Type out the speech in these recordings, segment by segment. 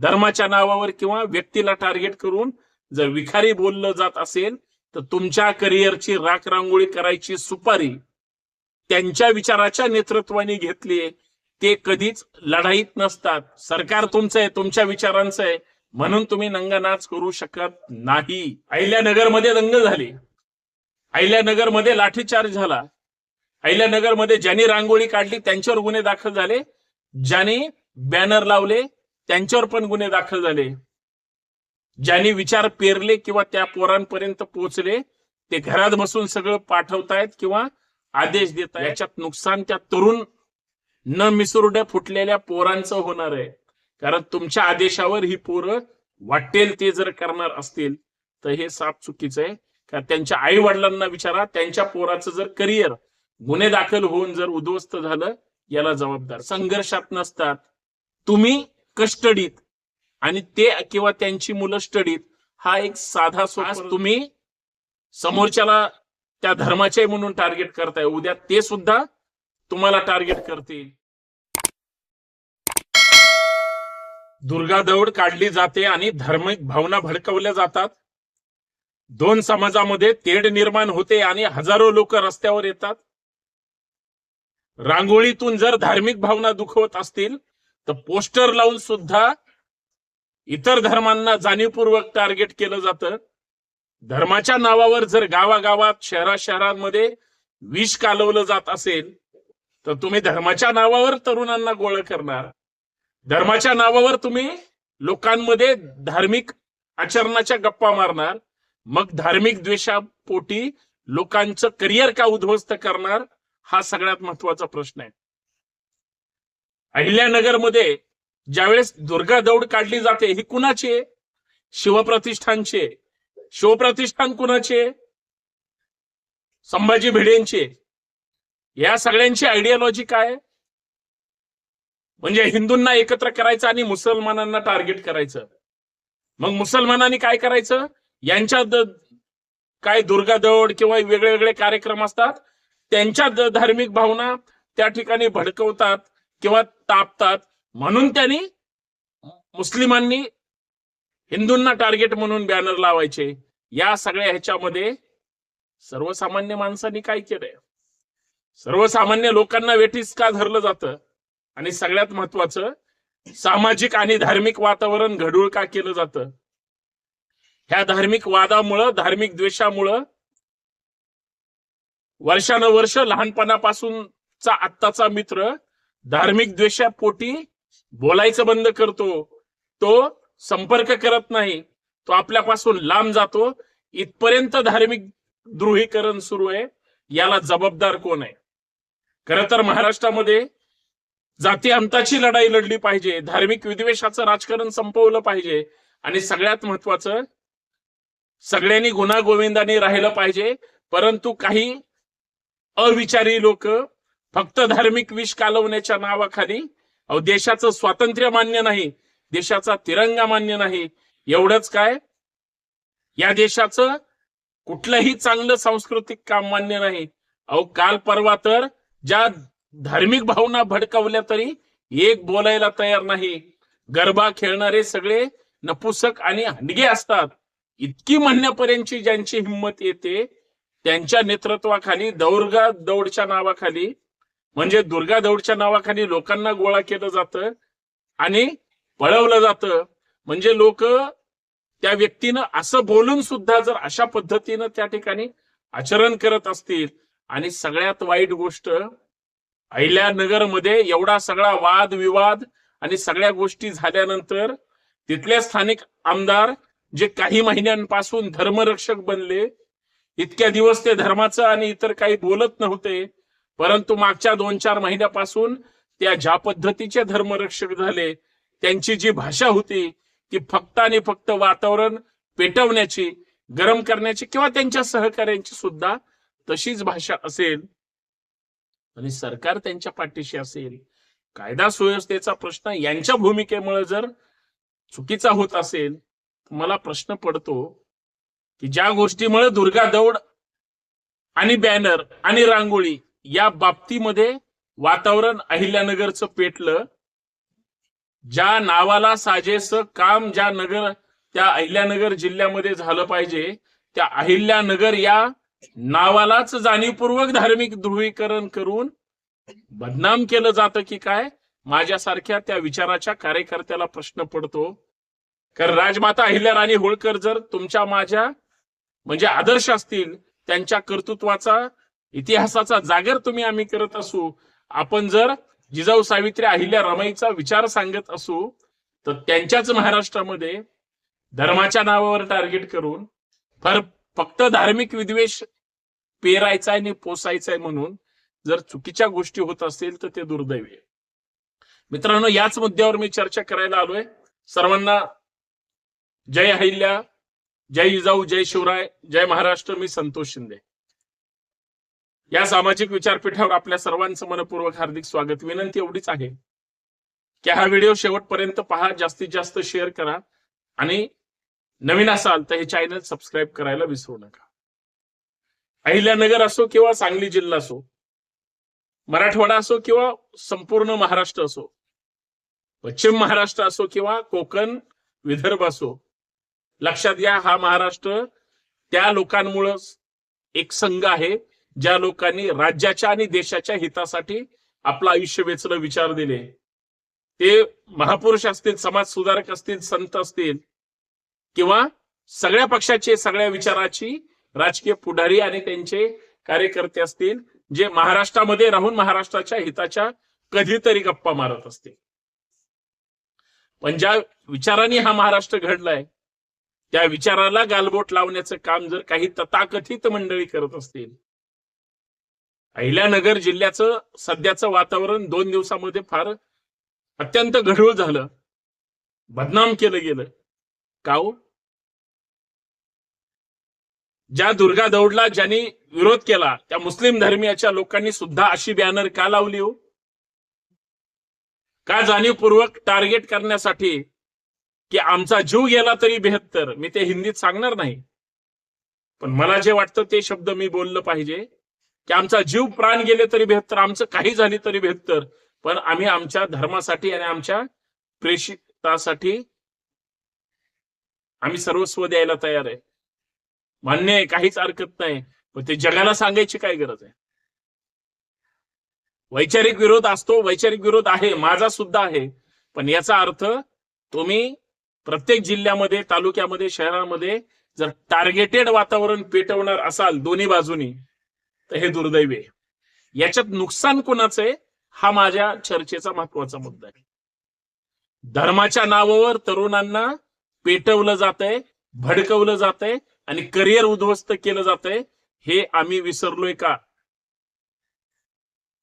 धर्माच्या नावावर किंवा व्यक्तीला टार्गेट करून जर विखारी बोललं जात असेल तर तुमच्या करिअरची राख रांगोळी करायची सुपारी त्यांच्या विचाराच्या नेतृत्वाने घेतली ते कधीच लढाईत नसतात. सरकार तुमचं आहे तुमच्या विचारांचं आहे. म्हणून तुम्ही नंगनाच करू शकत नाही. अहिल्यानगरमध्ये दंग झाले. अहिल्यानगरमध्ये लाठीचार्ज झाला. अहिल्यानगरमध्ये ज्यांनी रांगोळी काढली त्यांच्यावर गुन्हे दाखल झाले. ज्यांनी बॅनर लावले त्यांच्यावर पण गुन्हे दाखल झाले. ज्यांनी विचार पेरले किंवा त्या पोरांपर्यंत पोहोचले ते घरात बसून सगळं पाठवतायत किंवा आदेश देत आहेत याच्यात नुकसान त्या तरुण न मिसुरड्या फुटलेल्या पोरांचं होणार आहे. कारण तुमच्या आदेशावर ही पोरं वाटेल ते जर करणार असतील तर हे साफ चुकीचं आहे. कारण त्यांच्या आई वडिलांना विचारा त्यांच्या पोराचं जर करिअर गुन्हे दाखल होऊन जर उद्ध्वस्त झालं याला जबाबदार. संघर्षात नसतात. तुम्ही कस्टडीत आणि ते किंवा त्यांची मुलं स्टडीत हा एक साधा सोपा तुम्ही समोरच्याला त्या धर्माचे म्हणून टार्गेट करताय. उद्या ते सुद्धा तुम्हाला टार्गेट करतील. दुर्गा दौड काढली जाते आणि धार्मिक भावना भडकवल्या जातात. दोन समाजामध्ये तेढ निर्माण होते आणि हजारो लोक रस्त्यावर येतात. रांगोळीतून जर धार्मिक भावना दुखवत असतील तर पोस्टर लावून सुद्धा इतर धर्मांना जाणीवपूर्वक टार्गेट केलं जातं. धर्माच्या नावावर जर गावागावात शहरा शहरांमध्ये विष कालवलं जात असेल तर तुम्ही धर्माच्या नावावर तरुणांना गोळा करणार. धर्माच्या नावावर तुम्ही लोकांमध्ये धार्मिक आचरणाच्या गप्पा मारणार. मग धार्मिक द्वेषापोटी लोकांचं करिअर का उद्ध्वस्त करणार हा सगळ्यात महत्त्वाचा प्रश्न आहे. अहिल्यानगरमध्ये ज्यावेळेस दुर्गा दौड काढली जाते ही कुणाची आहे? शिवप्रतिष्ठानची आहे. शिवप्रतिष्ठान कुणाचे आहे? संभाजी भिडेंची या सगळ्यांची आयडियोलॉजी काय म्हणजे हिंदूंना एकत्र करायचं आणि मुसलमानांना टार्गेट करायचं. मग मुसलमानांनी काय करायचं? यांच्या काय दुर्गा दौड किंवा वेगळे वेगळे कार्यक्रम असतात त्यांच्या धार्मिक भावना त्या ठिकाणी भडकवतात. किंवा तापतात. म्हणून त्यांनी मुस्लिमांनी हिंदूंना टार्गेट म्हणून बॅनर लावायचे. या सगळ्या ह्याच्यामध्ये सर्वसामान्य माणसांनी काय केलंय? सर्वसामान्य लोकांना वेठीस का धरलं जातं? आणि सगळ्यात महत्वाचं सामाजिक आणि धार्मिक वातावरण घडूळ का केलं जातं? ह्या धार्मिक वादामुळं धार्मिक द्वेषामुळं वर्षानुवर्ष लहानपणापासूनचा आत्ताचा मित्र धार्मिक द्वेषापोटी बोलायचं बंद करतो. तो संपर्क करत नाही. तो आपल्यापासून लांब जातो. इथपर्यंत धार्मिक ध्रुवीकरण सुरू आहे. याला जबाबदार कोण आहे? खर तर महाराष्ट्रामध्ये जाती अंताची लढाई लढली पाहिजे. धार्मिक विद्वेषाचं राजकारण संपवलं पाहिजे. आणि सगळ्यात महत्वाचं सगळ्यांनी गुन्हा गोविंदाने राहिलं पाहिजे. परंतु काही अविचारी लोक फक्त धार्मिक विष कालवण्याच्या नावाखाली. अहो देशाचं स्वातंत्र्य मान्य नाही देशाचा तिरंगा मान्य नाही. एवढंच काय? या देशाचं कुठलंही चांगलं सांस्कृतिक काम मान्य नाही. अहो काल परवा तर ज्या धार्मिक भावना भडकवल्या तरी एक बोलायला तयार नाही. गरबा खेळणारे सगळे नपुसक आणि हंडगे असतात. इतकी म्हणण्यापर्यंतची ज्यांची हिंमत येते त्यांच्या नेतृत्वाखाली दौर्गा दौडच्या नावाखाली म्हणजे दुर्गा दौडच्या नावाखाली लोकांना गोळा केलं जातं आणि पळवलं जातं. म्हणजे लोक त्या व्यक्तीनं असं बोलून सुद्धा जर अशा पद्धतीनं त्या ठिकाणी आचरण करत असतील आणि सगळ्यात वाईट गोष्ट अहिल्यानगरमध्ये एवढा सगळा वाद विवाद आणि सगळ्या गोष्टी झाल्यानंतर तिथले स्थानिक आमदार जे काही महिन्यांपासून धर्मरक्षक बनले इतक्या दिवस ते धर्माचं आणि इतर काही बोलत नव्हते परंतु मागच्या दोन चार महिन्यापासून त्या ज्या पद्धतीचे धर्मरक्षक झाले त्यांची जी भाषा होती ती फक्त आणि फक्त वातावरण पेटवण्याची गरम करण्याची किंवा त्यांच्या सहकार्यांची सुद्धा तशीच भाषा असेल आणि सरकार त्यांच्या पाठीशी असेल कायदा सुव्यवस्थेचा प्रश्न यांच्या भूमिकेमुळे जर चुकीचा होत असेल तर मला प्रश्न पडतो की ज्या गोष्टीमुळे दुर्गा दौड आणि बॅनर आणि रांगोळी या बाबतीमध्ये वातावरण अहिल्यानगरचं पेटलं. ज्या नावाला साजेस काम ज्या नगर त्या अहिल्यानगर जिल्ह्यामध्ये झालं पाहिजे त्या अहिल्यानगर या नावालाच जाणीवपूर्वक धार्मिक ध्रुवीकरण करून बदनाम केलं जातं की काय? माझ्यासारख्या त्या विचाराच्या कार्यकर्त्याला प्रश्न पडतो. कारण राजमाता अहिल्या राणी होळकर जर तुमच्या माझ्या म्हणजे आदर्श असतील त्यांच्या कर्तृत्वाचा इतिहासाचा जागर तुम्ही आम्ही करत असू आपण जर जिजाऊ सावित्री अहिल्या रमाईचा विचार सांगत असू तर त्यांच्याच महाराष्ट्रामध्ये धर्माच्या नावावर टार्गेट करून फार फक्त धार्मिक विद्वेष पेरायचा आणि पोसायचा आहे म्हणून जर चुकीच्या गोष्टी होत असतील तर ते दुर्दैवी आहे. मित्रांनो याच मुद्द्यावर मी चर्चा करायला आलोय. सर्वांना जय अहिल्या जय जिजाऊ जय शिवराय जय महाराष्ट्र मी संतोष शिंदे. या सामाजिक विचारपीठावर आपल्या सर्वांचं मनपूर्वक हार्दिक स्वागत. विनंती एवढीच आहे की हा व्हिडिओ शेवटपर्यंत पहा जास्तीत जास्त शेअर करा आणि नवीन असाल तर हे चॅनल सबस्क्राईब करायला विसरू नका. अहिल्यानगर असो किंवा सांगली जिल्हा असो मराठवाडा असो किंवा संपूर्ण महाराष्ट्र असो पश्चिम महाराष्ट्र असो किंवा कोकण विदर्भ असो लक्षात घ्या हा महाराष्ट्र त्या लोकांमुळं एक संघ आहे. ज्या लोकांनी राज्याच्या आणि देशाच्या हितासाठी आपलं आयुष्य वेचलं विचार दिले ते महापुरुष असतील समाज सुधारक असतील संत असतील किंवा सगळ्या पक्षाचे सगळ्या विचाराची राजकीय पुढारी आणि त्यांचे कार्यकर्ते असतील जे महाराष्ट्रामध्ये राहून महाराष्ट्राच्या हिताच्या कधीतरी गप्पा मारत असतील. पण ज्या विचाराने हा महाराष्ट्र घडलाय त्या विचाराला गालबोट लावण्याचं काम जर काही तथाकथित मंडळी करत असतील अहिल्यानगर जिल्ह्याचं सध्याचं वातावरण दोन दिवसामध्ये फार अत्यंत गढूळ झालं. बदनाम केलं गेलं. का हो? ज्या दुर्गा दौडला ज्यांनी विरोध केला त्या मुस्लिम धर्मियाच्या लोकांनी सुद्धा अशी बॅनर का लावली हो? का जाणीवपूर्वक टार्गेट करण्यासाठी की आमचा जीव गेला तरी बेहत्तर? मी ते हिंदीत सांगणार नाही. पण मला जे वाटतं ते शब्द मी बोललं पाहिजे. की आमचा जीव प्राण गेले तरी बेहत्तर आमचं काही झाले तरी बेहत्तर. पण आम्ही आमच्या धर्मासाठी आणि आमच्या प्रेषितासाठी आम्ही सर्वस्व द्यायला तयार आहे. मान्य आहे काहीच हरकत नाही. पण ते जगाला सांगायची काय गरज आहे? वैचारिक विरोध असतो वैचारिक विरोध आहे माझा सुद्धा आहे. पण याचा अर्थ तुम्ही प्रत्येक जिल्ह्यामध्ये तालुक्यामध्ये शहरामध्ये जर टार्गेटेड वातावरण पेटवणार असाल दोन्ही बाजूनी तर हे दुर्दैवी आहे. याच्यात नुकसान कोणाचं आहे? हा माझ्या चर्चेचा महत्त्वाचा मुद्दा आहे. धर्माच्या नावावर तरुणांना पेटवलं जातंय भडकवलं जातंय आणि करिअर उद्ध्वस्त केलं जातंय हे आम्ही विसरलोय का?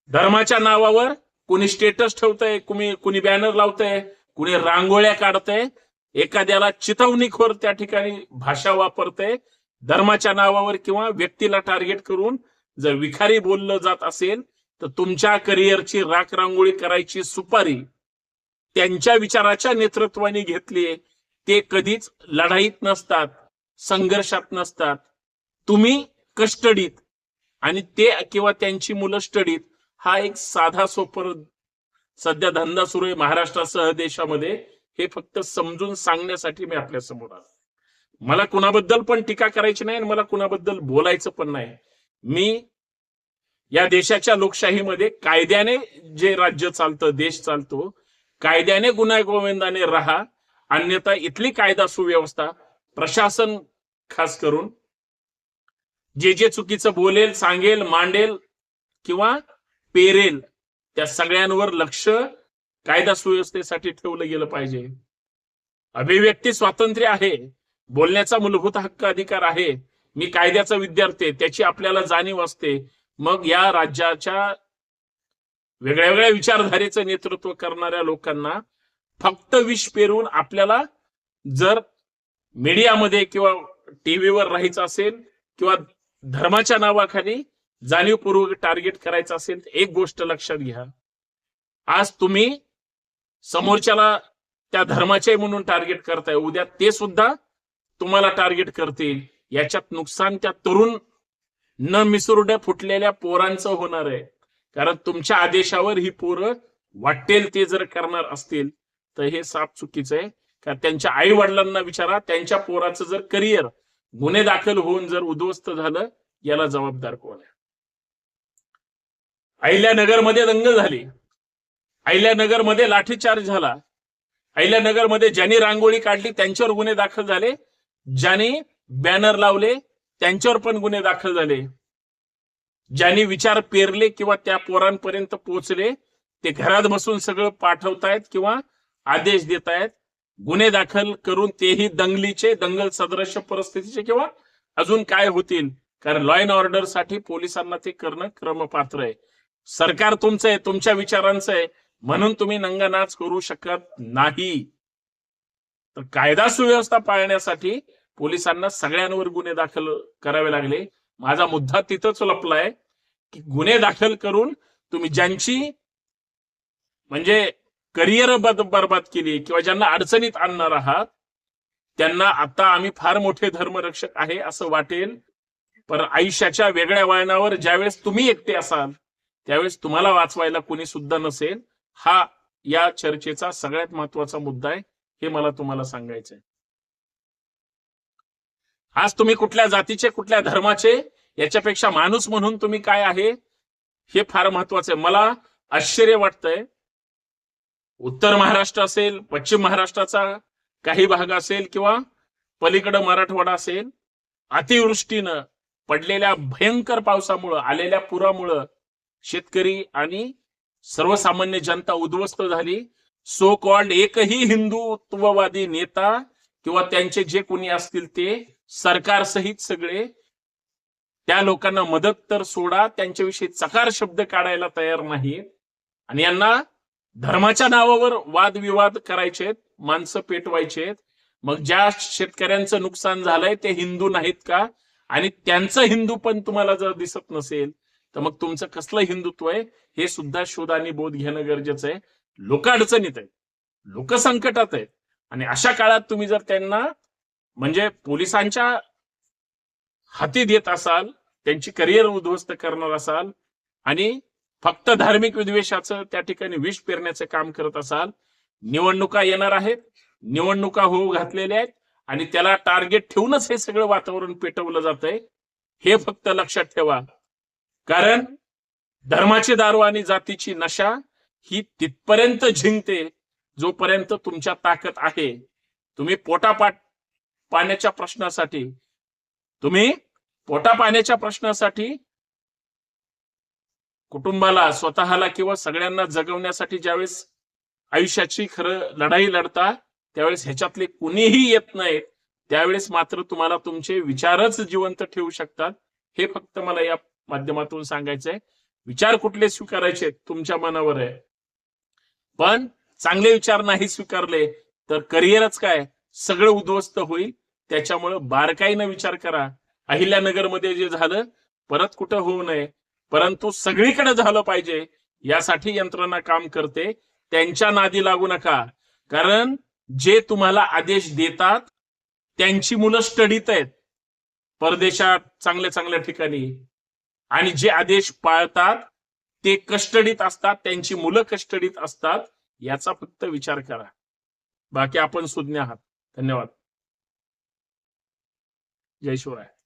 धर्माच्या नावावर कुणी स्टेटस ठेवतंय कुणी कुणी बॅनर लावतंय कुणी रांगोळ्या काढतंय एखाद्याला चितवणीखोर त्या ठिकाणी भाषा वापरतंय धर्माच्या नावावर किंवा व्यक्तीला टार्गेट करून जर विखारी बोललं जात असेल तर तुमच्या करिअरची राख रांगोळी करायची सुपारी त्यांच्या विचाराच्या नेतृत्वाने घेतली ते कधीच लढाईत नसतात संघर्षात नसतात. तुम्ही कस्टडीत आणि ते किंवा त्यांची मुलं स्टडीत हा एक साधा सोपर सध्या धंदा सुरू आहे महाराष्ट्रासह देशामध्ये हे फक्त समजून सांगण्यासाठी मी आपल्यासमोर आलो. मला कुणाबद्दल पण टीका करायची नाही आणि मला कुणाबद्दल बोलायचं पण नाही. मी या देशाच्या लोकशाहीमध्ये कायद्याने जे राज्य चालतं देश चालतो कायद्याने गुन्हा गोविंदाने राहा अन्यथा इथली कायदा सुव्यवस्था प्रशासन खास करून जे जे चुकीचं बोलेल सांगेल मांडेल किंवा पेरेल त्या सगळ्यांवर लक्ष कायदा सुव्यवस्थेसाठी ठेवलं गेलं पाहिजे. अभिव्यक्ती स्वातंत्र्य आहे. बोलण्याचा मूलभूत हक्क अधिकार आहे. मी कायद्याचा विद्यार्थी आहे त्याची आपल्याला जाणीव असते. मग या राज्याच्या वेगळ्या वेगळ्या विचारधारेचं नेतृत्व करणाऱ्या लोकांना फक्त विष पेरून आपल्याला जर मीडियामध्ये किंवा टीव्हीवर राहायचं असेल किंवा धर्माच्या नावाखाली जाणीवपूर्वक टार्गेट करायचं असेल तर एक गोष्ट लक्षात घ्या. आज तुम्ही समोरच्याला त्या धर्माचे म्हणून टार्गेट करताय उद्या ते सुद्धा तुम्हाला टार्गेट करतील. याच्यात नुकसान त्या तरुण न मिसुरड्या फुटलेल्या पोरांचं होणार आहे. कारण तुमच्या आदेशावर ही पोरं वाटेल ते जर करणार असतील तर हे साप चुकीचं आहे. का त्यांच्या आई वडिलांना विचारा त्यांच्या पोराचं जर करिअर गुन्हे दाखल होऊन जर उद्ध्वस्त झालं याला जबाबदार कोण आहे? अहिल्यानगरमध्ये दंगल झाली. अहिल्यानगरमध्ये लाठीचार्ज झाला. अहिल्यानगरमध्ये ज्यांनी रांगोळी काढली त्यांच्यावर गुन्हे दाखल झाले. ज्यांनी बॅनर लावले त्यांच्यावर पण गुन्हे दाखल झाले. ज्यांनी विचार पेरले किंवा त्या पोरांपर्यंत पोहोचले ते घरात बसून सगळं पाठवतायत किंवा आदेश देत आहेत गुन्हे दाखल करून तेही दंगलीचे दंगल सदृश्य परिस्थितीचे किंवा अजून काय होतील? कारण लॉ अँड ऑर्डरसाठी पोलिसांना ते करणं क्रमपात्र आहे. सरकार तुमचं आहे तुमच्या विचारांचं आहे. म्हणून तुम्ही नंगानाच करू शकत नाही. तर कायदा सुव्यवस्था पाळण्यासाठी पोलिसांना सगळ्यांवर गुन्हे दाखल करावे लागले. माझा मुद्दा तिथंच लपलाय की गुन्हे दाखल करून तुम्ही ज्यांची म्हणजे करिअर बरबाद केली किंवा ज्यांना अडचणीत आणणार आहात त्यांना आता आम्ही फार मोठे धर्मरक्षक आहे असं वाटेल. पण आयुष्याच्या वेगळ्या वळणावर ज्यावेळेस तुम्ही एकटे असाल त्यावेळेस तुम्हाला वाचवायला कोणी सुद्धा नसेल. हा या चर्चेचा सगळ्यात महत्त्वाचा मुद्दा आहे हे मला तुम्हाला सांगायचं आहे आज तुम्ही कुठल्या जातीचे कुठल्या धर्माचे याच्यापेक्षा माणूस म्हणून तुम्ही काय आहे हे फार महत्वाचं आहे. मला आश्चर्य वाटतंय. उत्तर महाराष्ट्र असेल पश्चिम महाराष्ट्राचा काही भाग असेल किंवा पलीकडं मराठवाडा असेल अतिवृष्टीनं पडलेल्या भयंकर पावसामुळं आलेल्या पुरामुळं शेतकरी आणि सर्वसामान्य जनता उद्ध्वस्त झाली. सो कॉल्ड एकही हिंदुत्ववादी नेता किंवा त्यांचे जे कोणी असतील ते सरकारसहित सगळे त्या लोकांना मदत तर सोडा त्यांच्याविषयी चकार शब्द काढायला तयार नाही आणि यांना धर्माच्या नावावर वादविवाद करायचेत माणसं पेटवायचेत मग ज्या शेतकऱ्यांचं नुकसान झालंय ते हिंदू नाहीत का? आणि त्यांचं हिंदू पण तुम्हाला जर दिसत नसेल तर मग तुमचं कसलं हिंदुत्व आहे? हे सुद्धा शोध आणि बोध घेणं गरजेचं आहे. लोक अडचणीत आहेत. लोक संकटात आहेत. आणि अशा काळात तुम्ही जर त्यांना म्हणजे पोलिसांच्या हाती देत असाल त्यांची करिअर उद्ध्वस्त करणार असाल आणि फक्त धार्मिक विद्वेषाचं त्या ठिकाणी विष पेरण्याचं काम करत असाल निवडणुका येणार आहेत निवडणुका होऊ घातलेल्या आहेत आणि त्याला टार्गेट ठेवूनच हे सगळं वातावरण पेटवलं जात आहे हे फक्त लक्षात ठेवा. कारण धर्माची दारू आणि जातीची नशा ही तिथपर्यंत झिंकते जोपर्यंत तुमच्या ताकद आहे तुम्ही पोटापाट पाण्याच्या प्रश्नासाठी तुम्ही पोटा पाण्याच्या प्रश्नासाठी कुटुंबाला स्वतःला किंवा सगळ्यांना जगवण्यासाठी ज्यावेळेस आयुष्याची खरं लढाई लढता त्यावेळेस ह्याच्यातले कुणीही येत नाहीत त्यावेळेस मात्र तुम्हाला तुमचे विचारच जिवंत ठेवू शकतात. हे फक्त मला या माध्यमातून सांगायचंय. विचार कुठले स्वीकारायचे? तुमच्या मनावर आहे. पण चांगले विचार नाही स्वीकारले तर करिअरच काय? सगळं उद्ध्वस्त होईल. त्याच्यामुळे बारकाईनं विचार करा. अहिल्यानगरमध्ये जे झालं परत कुठं होऊ नये. परंतु सगळीकडे झालं पाहिजे यासाठी यंत्रणा काम करते. त्यांच्या नादी लागू नका. कारण जे तुम्हाला आदेश देतात त्यांची मुलं स्टडीत आहेत. परदेशात चांगल्या चांगल्या ठिकाणी. आणि जे आदेश पाळतात ते कस्टडीत असतात त्यांची मुलं कस्टडीत असतात. याचा फक्त विचार करा. बाकी आपण सुज्ञ आहात. धन्यवाद. जय शिवराय.